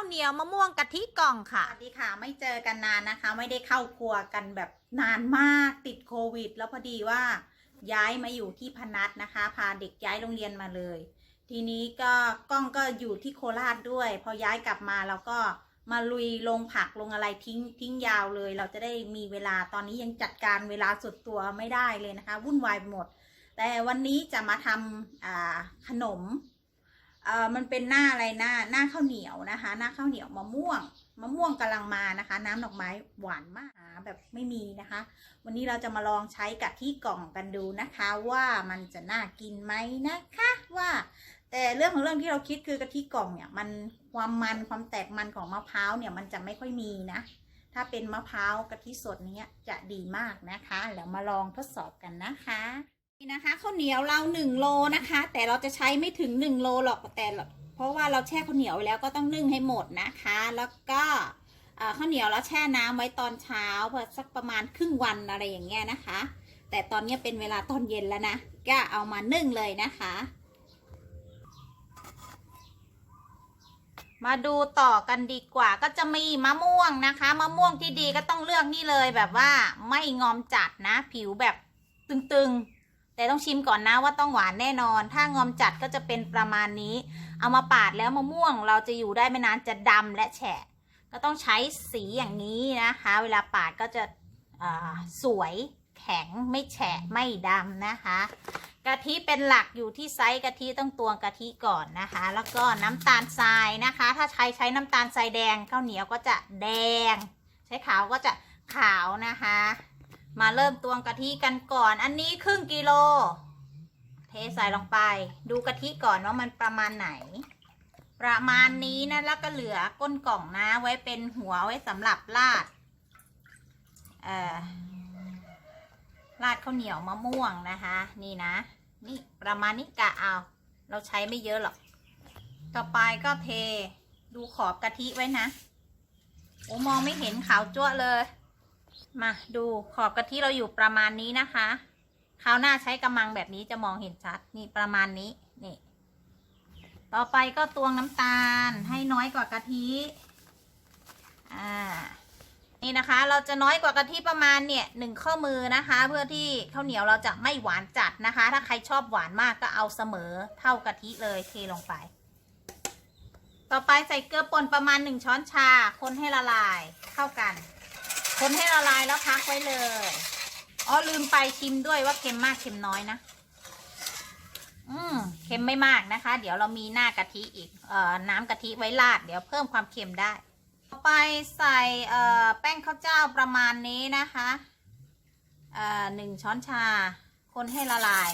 าวเหนียวมะม่วงกะทิกล่องค่ะ สวัสดีค่ะ ไม่เจอกันนานนะคะ ไม่ได้เข้าครัวกันแบบนานมากติดโควิด แล้วพอดีว่าย้ายมาอยู่ที่พนัสนะคะ พาเด็กย้ายโรงเรียนมาเลย ทีนี้ก็กล้องก็อยู่ที่โคราชด้วย พอย้ายกลับมาเราก็มาลุยลงผักลงอะไรทิ้งทิ้งยาวเลย เราจะได้มีเวลาตอนนี้ยังจัดการเวลาส่วนตัวไม่ได้เลยนะคะ วุ่นวายหมด แต่วันนี้จะมาทำขนม เอ่อมันเป็นหน้าอะไรหน้าหน้าข้าวเหนียวนะคะ หน้าข้าวเหนียวมะม่วงมะม่วงกำลังมานะคะ น้ำดอกไม้หวานมากแบบไม่มีนะคะ วันนี้เราจะมาลองใช้กะทิกล่องกันดูนะคะ ว่ามันจะน่ากินไหมนะคะว่า แต่เรื่องของเรื่องที่เราคิดคือกะทิกล่องเนี่ยมันความมันความแตกมันของมะพร้าวเนี่ยมันจะไม่ค่อยมีนะ ถ้าเป็นมะพร้าวกะทิสดเนี้ยจะดีมากนะคะ แล้วมาลองทดสอบกันนะคะ นี่นะคะข้าวเหนียวเราหนึ่งโลนะคะ แต่เราจะใช้ไม่ถึงหนึ่งโลหรอกแต่เพราะว่าเราแช่ข้าวเหนียวไว้แล้วก็ต้องนึ่งให้หมดนะคะ แล้วก็ข้าวเหนียวเราแช่น้ำไว้ตอนเช้าเพื่อสักประมาณครึ่งวันอะไรอย่างเงี้ยนะคะ แต่ตอนนี้เป็นเวลาตอนเย็นแล้วนะก็เอามานึ่งเลยนะคะ มาดูต่อกันดีกว่าก็จะมีมะม่วงนะคะมะม่วงที่ดีก็ต้องเลือกนี่เลยแบบว่าไม่งอมจัดนะ ผิวแบบตึงๆ แต่ต้องชิมก่อนนะว่าต้องหวานแน่นอน ถ้างอมจัดก็จะเป็นประมาณนี้ เอามาปาดแล้วมะม่วง เราจะอยู่ได้ไม่นานจะดำและแฉะ ก็ต้องใช้สีอย่างนี้นะคะ เวลาปาดก็จะสวยแข็งไม่แฉะไม่ดำนะคะ กะทิเป็นหลักอยู่ที่ไซส์กะทิต้องตวงกะทิก่อนนะคะ แล้วก็น้ำตาลทรายนะคะ ถ้าใช้ใช้น้ำตาลทรายแดงข้าวเหนียวก็จะแดง ใช้ขาวก็จะขาวนะคะ มาเริ่มตวงกะทิกันก่อน อันนี้ครึ่งกิโล เทใส่ลงไป ดูกะทิก่อนว่ามันประมาณไหน ประมาณนี้นะแล้วก็เหลือก้นกล่องนะไว้เป็นหัวไว้สำหรับราดเอ่อราดข้าวเหนียวมะม่วงนะคะ นี่นะ นี่ประมาณนี้กะเอา เราใช้ไม่เยอะหรอก ต่อไปก็เทดูขอบกะทิไว้นะ โอ้มองไม่เห็นขาวจั่วเลย มาดูขอบกะทิเราอยู่ประมาณนี้นะคะคราวหน้าใช้กำมังแบบนี้จะมองเห็นชัดนี่ประมาณนี้นี่ ต่อไปก็ตวงน้ำตาลให้น้อยกว่ากะทิอ่านี่นะคะ เราจะน้อยกว่ากะทิประมาณเนี่ยหนึ่งข้อมือนะคะ เพื่อที่ข้าวเหนียวเราจะไม่หวานจัดนะคะ ถ้าใครชอบหวานมากก็เอาเสมอเท่ากะทิเลยเทลงไป ต่อไปใส่เกลือป่นประมาณหนึ่งช้อนชา คนให้ละลายเข้ากัน คนให้ละลายแล้วพักไว้เลย อ๋อลืมไปชิมด้วยว่าเค็มมากเค็มน้อยนะ อืมเค็มไม่มากนะคะ เดี๋ยวเรามีหน้ากะทิอีก เอ่อ น้ำกะทิไว้ราด เดี๋ยวเพิ่มความเค็มได้ ต่อไปใส่เอ่อแป้งข้าวเจ้าประมาณนี้นะคะ เอ่อหนึ่งช้อนชา คนให้ละลาย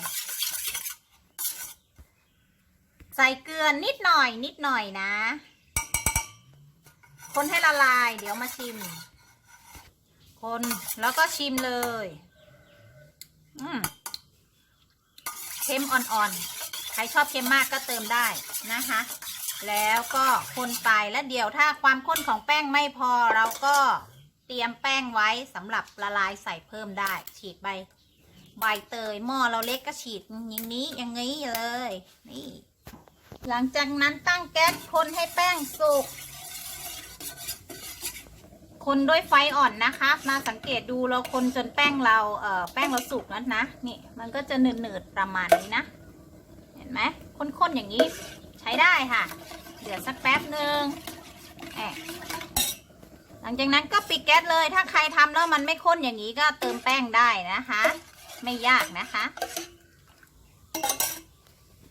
ใส่เกลือนิดหน่อยนิดหน่อยนะ คนให้ละลาย เดี๋ยวมาชิม คนแล้วก็ชิมเลย อืมเค็มอ่อนๆ ใครชอบเค็มมากก็เติมได้นะคะ แล้วก็คนไปแล้วเดี๋ยวถ้าความข้นของแป้งไม่พอเราก็เตรียมแป้งไว้สำหรับละลายใส่เพิ่มได้ ฉีดใบ ใบเตยหม้อเราเล็กก็ฉีดอย่างนี้อย่างนี้เลย นี่ หลังจากนั้นตั้งแก๊สคนให้แป้งสุก คนด้วยไฟอ่อนนะคะ มาสังเกตดูเราคนจนแป้งเราเอ่อแป้งเราสุกแล้วนะ นี่มันก็จะหนืดๆประมาณนี้นะ เห็นไหมข้นๆอย่างนี้ใช้ได้ค่ะ เดี๋ยวสักแป๊บหนึ่งแอะหลังจากนั้นก็ปิดแก๊สเลย ถ้าใครทำแล้วมันไม่ข้นอย่างนี้ก็เติมแป้งได้นะคะ ไม่ยากนะคะ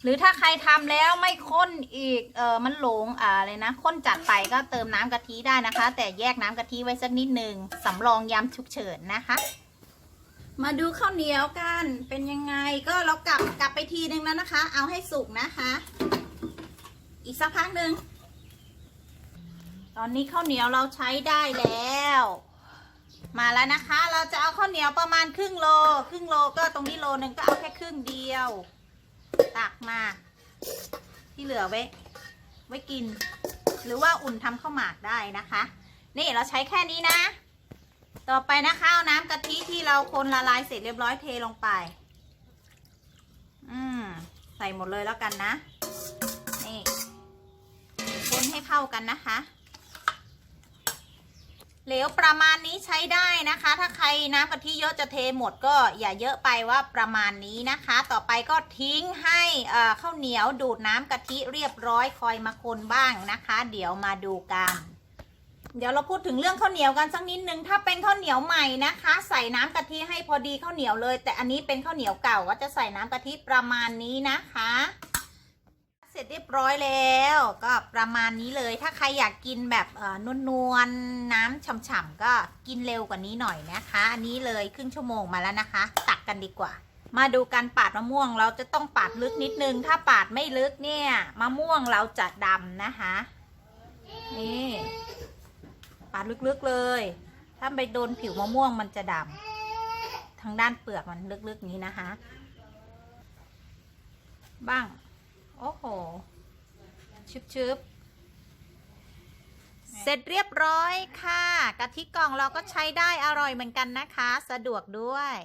หรือถ้าใครทำแล้วไม่ข้นอีกเออมันหลงอ่าเลยนะข้นจัดไปก็เติมน้ำกะทิได้นะคะ แต่แยกน้ำกะทิไว้สักนิดหนึ่งสำรองยามฉุกเฉินนะคะ มาดูข้าวเหนียวกันเป็นยังไงก็เรากลับกลับไปทีนึงแล้วนะคะ เอาให้สุกนะคะ อีกสักพักหนึ่งตอนนี้ข้าวเหนียวเราใช้ได้แล้ว มาแล้วนะคะ เราจะเอาข้าวเหนียวประมาณครึ่งโล ครึ่งโลก็ตรงนี้โลหนึ่งก็เอาแค่ครึ่งเดียว ตักมา ที่เหลือไว้ ไว้กิน หรือว่าอุ่นทำข้าวหมากได้นะคะ นี่เราใช้แค่นี้นะ ต่อไปนะคะเอาน้ำกะทิที่เราคนละลายเสร็จเรียบร้อยเทลงไป อืมใส่หมดเลยแล้วกันนะ นี่คนให้เข้ากันนะคะ เหลวประมาณนี้ใช้ได้นะคะ ถ้าใครน้ำกะทิเยอะจะเทหมดก็อย่าเยอะไปว่าประมาณนี้นะคะ ต่อไปก็ทิ้งให้ข้าวเหนียวดูดน้ำกะทิเรียบร้อยคอยมาคนบ้างนะคะ เดี๋ยวมาดูกัน เดี๋ยวเราพูดถึงเรื่องข้าวเหนียวกันสักนิดนึงถ้าเป็นข้าวเหนียวใหม่นะคะ ใส่น้ำกะทิให้พอดีข้าวเหนียวเลย แต่อันนี้เป็นข้าวเหนียวเก่าก็จะใส่น้ำกะทิประมาณนี้นะคะ เสร็จเรียบร้อยแล้ว ก็ประมาณนี้เลย ถ้าใครอยากกินแบบนวลๆน้ำฉ่ำๆก็กินเร็วกว่านี้หน่อยนะคะ อันนี้เลยครึ่งชั่วโมงมาแล้วนะคะ ตักกันดีกว่า มาดูการปาดมะม่วงเราจะต้องปาดลึกนิดนึง ถ้าปาดไม่ลึกเนี่ยมะม่วงเราจะดำนะคะนี่ปาดลึกๆเลย ถ้าไปโดนผิวมะม่วงมันจะดำทางด้านเปลือกมันลึกๆนี้นะคะ บ้าง โอ้โหชึบๆเสร็จเรียบร้อยค่ะ กะทิกล่องเราก็ใช้ได้อร่อยเหมือนกันนะคะ สะดวกด้วย